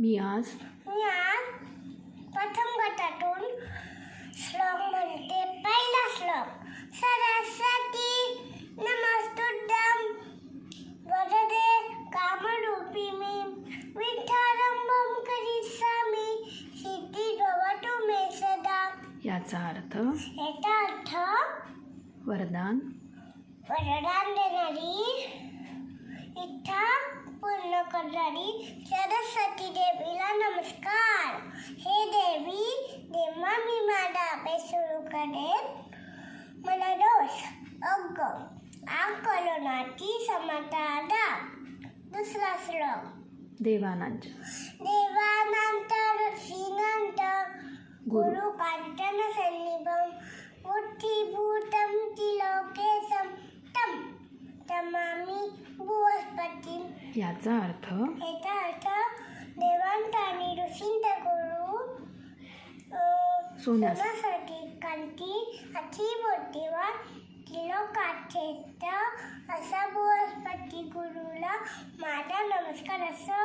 मी आज मी आज प्रथम गटातून श्लोक म्हणते. पहिला श्लोक सरस्वती वरदे करिष्यामि. सिद्धी भवतु मे सदा. याचा अर्थ याचा अर्थ वरदान. वरदान देणारी इच्छा पूर्ण करणारी सरस्वती करेन मला रोज अग्ग आकलनाची समता दा दुसरा श्लोक देवानांच्या देवानंतर श्रीनंत गुरु. कांचन सन्निभं बुद्धिभूतं त्रिलोकेशं तं तमामि बृहस्पती। याचा अर्थ? याचा अर्थ देवांत आणि ऋषींत गुरु सोन्यास- मोठी कांती अति बुद्धिवान तर असा बृहस्पती गुरुला. माझा नमस्कार असो